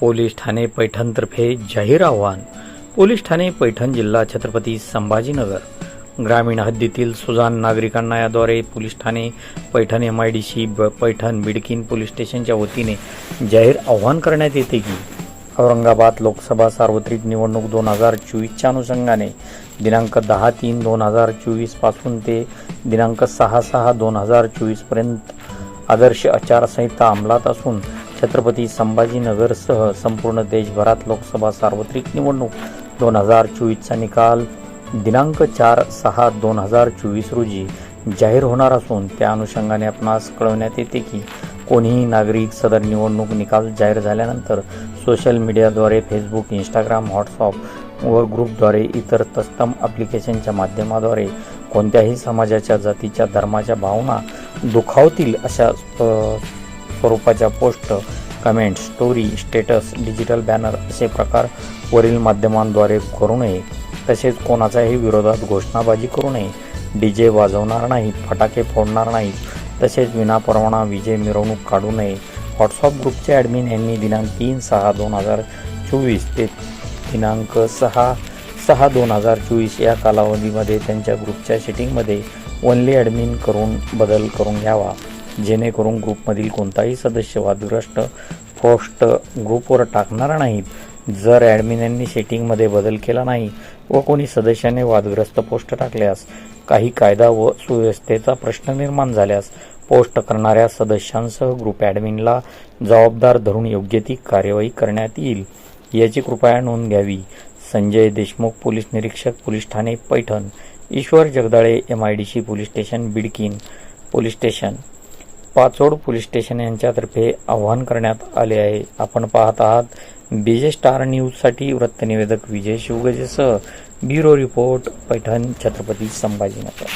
Police Thane पैठणतर्फे जाहीर आव्हान. Police ठाणे पैठण जिल्हा छत्रपती संभाजीनगर. ग्रामीण हद्दीतील सुजान नागरिकांना याद्वारे police Thane Paithan M I D C Paithan Bidkin police स्टेशनच्या वतीने जाहीर आव्हान करण्यात येते की औरंगाबाद लोकसभा सार्वत्रिक निवडणूक दोन हजार चोवीसच्या अनुषंगाने दिनांक दहा तीन दोन हजार चोवीसपासून ते दिनांक सहा सहा दोन हजार चोवीसपर्यंत आदर्श आचारसंहिता अंमलात असून छत्रपती संभाजीनगरसह संपूर्ण देशभरात लोकसभा सार्वत्रिक निवडणूक दोन हजार चोवीसचा निकाल. दिनांक चार सहा दोन हजार चोवीस रोजी जाहीर होणार असून त्या अनुषंगाने आपणास कळवण्यात येते की कोणीही नागरिक सदर निवडणूक निकाल जाहीर झाल्यानंतर सोशल मीडियाद्वारे फेसबुक इंस्टाग्राम व्हॉट्सअप व ग्रुपद्वारे इतर तत्सम ॲप्लिकेशनच्या माध्यमाद्वारे कोणत्याही समाजाच्या जातीच्या धर्माच्या भावना दुखावतील अशा स्वरूपाच्या post comment story status digital banner असे प्रकार वरील माध्यमांद्वारे करू नये. तसेच कोणाच्याही विरोधात घोषणाबाजी करू नये. डी जे वाजवणार नाहीत फटाके फोडणार नाहीत तसेच विनापरवाना विजय मिरवणूक काढू नये. व्हॉट्सअप ग्रुपचे ॲडमिन यांनी दिनांक तीन सहा दोन हजार चोवीस ते दिनांक सहा सहा दोन हजार चोवीस या कालावधीमध्ये त्यांच्या ग्रुपच्या सेटिंगमध्ये ओनली ॲडमिन करून बदल करून घ्यावा. जेणेकरून ग्रुपमधील कोणताही सदस्य वादग्रस्त पोस्ट ग्रुपवर टाकणार नाहीत. जर ॲडमिन यांनी सेटिंगमध्ये बदल केला नाही व कोणी सदस्याने वादग्रस्त पोस्ट टाकल्यास काही कायदा व सुव्यवस्थेचा प्रश्न निर्माण झाल्यास पोस्ट करणाऱ्या सदस्यांसह ग्रुप ॲडमिनला जबाबदार धरून योग्य ती कार्यवाही करण्यात येईल. याची कृपया नोंद घ्यावी. संजय देशमुख पोलीस निरीक्षक police Thane Paithan Ishwar Jagdale M I D C police station Bidkin police station. Pachod police station यांच्यातर्फे आवाहन करण्यात आले आहे. आपण पाहत आहात बीजे स्टार न्यूजसाठी वृत्तनिवेदक विजय शिवगजेसह ब्युरो रिपोर्ट पैठण छत्रपती संभाजीनगर.